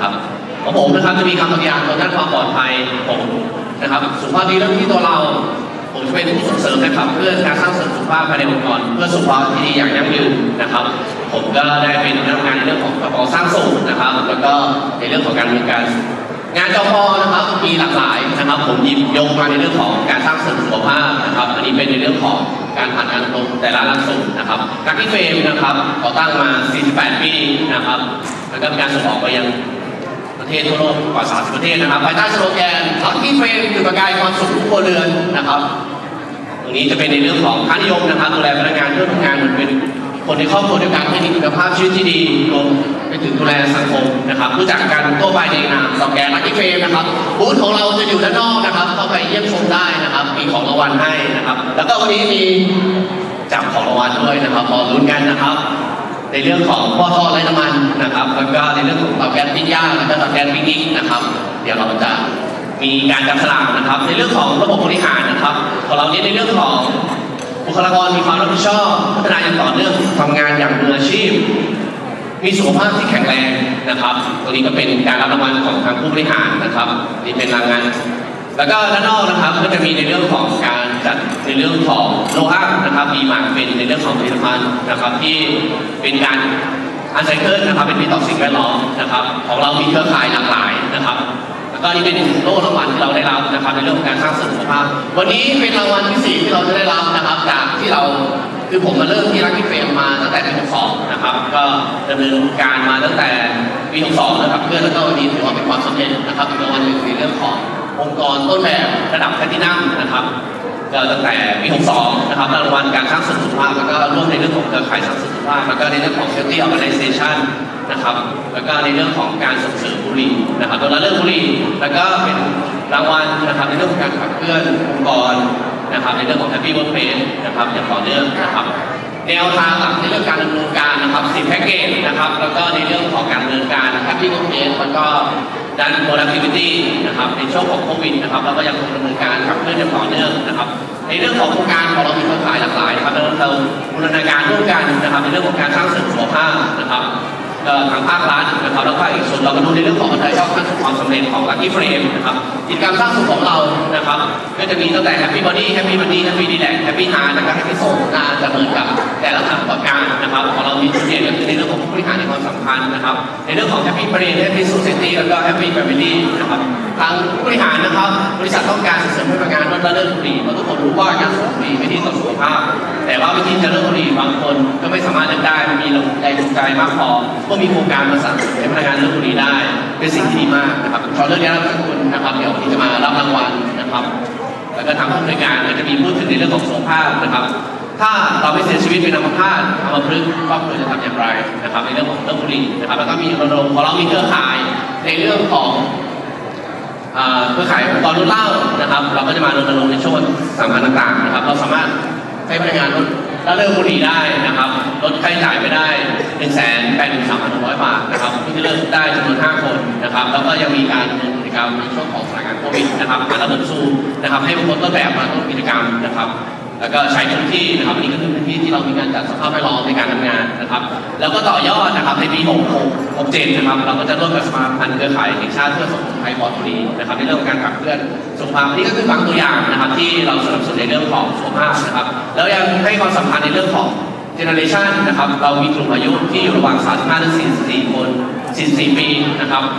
นะครับของผมนะครับจะมีคำตัวอย่างตรงด้านความปลอดภัยของผมนะครับสุขภาพดีเรื่องที่ตัวเรา ผมจะเป็นผู้ส่งเสริมนะครับเพื่อการสร้างเสริมสุขภาพภายในองค์กรเพื่อสุขภาพที่ดีอย่างยั่งยืนนะครับ ผมก็ได้เป็นพนักงานในเรื่องของกระเป๋าสร้างสุขนะครับ แล้วก็ในเรื่องของการดำเนิการงานจพนะครับมีหลากหลายนะครับ ผมหยิบยกมาในเรื่องของการสร้างเสริมสุขภาพนะครับ อันนี้เป็นในเรื่องของการผ่านการอบรมแต่ละหลักสูตรนะครับการที่เฟรมนะครับก่อตั้งมา 48 ปีนะครับ แล้วก็มีการส่งออกไปยัง ประเทศทั่วโลกกว่า 30 ประเทศนะครับภายใต้สโลแกนลัคกี้เฟรมคือประกายความสุขทุกครัวเรือนนะครับ ตรงนี้จะเป็นในเรื่องของค่านิยมนะครับดูแลพนักงานเพื่อทำงานเหมือนเป็นคนในครอบครัวเดียวกันให้มีคุณภาพชีวิตที่ดีรวมไปถึงดูแลสังคมนะครับรู้จักกันทั่วไปในนามสโลแกนลัคกี้เฟรมนะครับบูธของเราจะอยู่ด้านนอกนะครับเข้าไปเยี่ยมชมได้นะครับ มีของรางวัลให้นะครับ แล้วก็วันนี้มีจับของรางวัลด้วยนะครับรอลุ้นกันนะครับ ในเรื่องของพ่อท่อไร้น้ำมันนะครับ แล้วก็ในเรื่องของเตาแก๊สปิ้งย่างแล้วก็เตาแก๊สปิ้งนิกนะครับ เดี๋ยวเราจะมีการจับฉลากนะครับ ในเรื่องของระบบบริหารนะครับของเราเน้นในเรื่องของบุคลากรมีความรับผิดชอบพัฒนาอย่างต่อเนื่องทำงานอย่างมืออาชีพ มีสุขภาพที่แข็งแรงนะครับตรงนี้ก็เป็นการรับรางวัลของทางผู้บริหารนะครับนี่เป็นรางวัลแล้วก็ด้านนอกนะครับก็จะมีในเรื่องของการจัดในเรื่องของโลหะ มีหมาเป็นในเรื่องของผลิตภัณฑ์นะครับที่เป็นการอันไซเคิลนะครับเป็นมิตรต่อสิ่งแวดล้อมนะครับ ของเรามีเครือข่ายหลากหลายนะครับ แล้วก็นี่เป็นโล่รางวัลที่เราได้รับนะครับในเรื่องของการสร้างเสริมสุขภาพ วันนี้เป็นรางวัลที่สี่ที่เราจะได้รับนะครับจากที่เราคือผมมาเริ่มที่รักที่เฟรมมาตั้งแต่ปี62นะครับ ก็ดำเนินการมาตั้งแต่ปี62นะครับเพื่อนแล้วก็วันนี้ถือว่าเป็นความสำเร็จนะครับอีกรางวัลหนึ่งในเรื่องขององค์กรต้นแบบระดับแพลตินัมนะครับ ก็ตั้งแต่ปี62นะครับรางวัลการสร้างสริมสุขภาพแล้วก็ร่วมในเรื่องของเครือข่ายสร้างสุขภาพแล้วก็ในเรื่องของ Safety Organization นะครับ แล้วก็ในเรื่องของการส่งเสริมบุหรี่นะครับตัวละเรื่องบุหรี่แล้วก็เป็นรางวัลนะครับในเรื่องของการขับเคลื่อนองค์กรนะครับในเรื่องของ Happy Workplace นะครับอย่างต่อเนื่องนะครับ แนวทางหลักในเรื่องการดำเนินการนะครับสิแพ็กเกจนะครับ แล้วก็ในเรื่องของการดำเนินการนะครับที่โอเคแล้วก็ด้าน productivity นะครับในช่วงของโควิดนะครับเราก็ยังคงดำเนินการขับเคลื่อนอย่างต่อเนื่องนะครับ ในเรื่องของโครงการของเรามีเครือข่ายหลากหลายนะครับแล้วเราบูรณาการร่วมกันนะครับในเรื่องของการสร้างเสริมสุขภาพนะครับ ทางภาครัฐนะครับแล้วก็อีกส่วนเราก็ดูในเรื่องของการถ่ายทอดขั้นสู่ความสำเร็จของ Lucky Frame นะครับกิจกรรมสร้างสุขของเรานะครับ ก็จะมีตั้งแต่ Happy Body Happy Body Happy Relax Happy Heart แล้วก็ Happy Soul นะจะเหมือนกับแต่ละสถานประกอบการนะครับของเรามีจุดเด่นก็คือในเรื่องของผู้บริหารในความสำคัญนะครับ ในเรื่องของ Happy Brain Happy Society แล้วก็ Happy Family นะครับทางผู้บริหารนะครับ บริษัทต้องการส่งเสริมให้พนักงานลดละเลิกบุหรี่เพราะทุกคนรู้ว่าการสูบบุหรี่ไม่ดีต่อสุขภาพ ว่าวิธีจะเลิกบุหรี่บางคนก็ไม่สามารถเลิกได้มันมีแรงใจจูงใจมากพอก็มีโครงการมาสั่งให้พนักงานเลิกบุหรี่ได้เป็นสิ่งที่ดีมากนะครับขอเรื่องนี้รับทุกคนนะครับเดี๋ยววันนี้จะมารับรางวัลนะครับ แล้วก็ทางผู้อำนวยการจะมีพูดถึงในเรื่องของสุขภาพนะครับ ถ้าเราไม่เสียชีวิตเป็นอัมพาตอัมพฤกษ์ครอบครัวจะทำอย่างไรนะครับ ในเรื่องของเรื่องบุหรี่นะครับแล้วก็มีรณรงค์ของเรามีเครือข่ายในเรื่องของเครือข่ายองค์กรลดเล้านะครับ เราก็จะมารณรงค์ในช่วงสำคัญต่างๆนะครับ เราสามารถ ให้พนักงานลดละเลิกบุหรี่ได้นะครับ ลดค่าใช้จ่ายไปได้1นึ่งแสนแปดหมื่นสามพันหกร้อยบาทนะครับที่จะเลิกได้จำนวนห้าคนนะครับ แล้วก็ยังมีการดำเนินกิจกรรมในช่วงของสถานการณ์โควิดนะครับการระเบิดซูมนะครับให้บุคคลต้นแบบมาต้นกิจกรรมนะครับ แล้วก็ใช้พื้นที่นะครับอันนี้ก็คือพื้นที่ที่เรามีการจัดสภาพแวดล้อมในการทำงานนะครับ แล้วก็ต่อยอดนะครับในปี66 67นะครับเราก็จะร่วมกับสมาพันธ์เครือข่ายแห่งชาติเพื่อส่งไทยปลอดบุหรี่นะครับในเรื่องของการขับเคลื่อนสุขภาพนนี้ก็คือบางตัวอย่างนะครับ ที่เราสนับสนุนในเรื่องของสุขภาพนะครับแล้วยังให้ความสำคัญในเรื่องของเจเนอเรชันนะครับเรามีกลุ่มอายุที่อยู่ระหว่าง 35ถึง44 คน 44 ปีนะครับ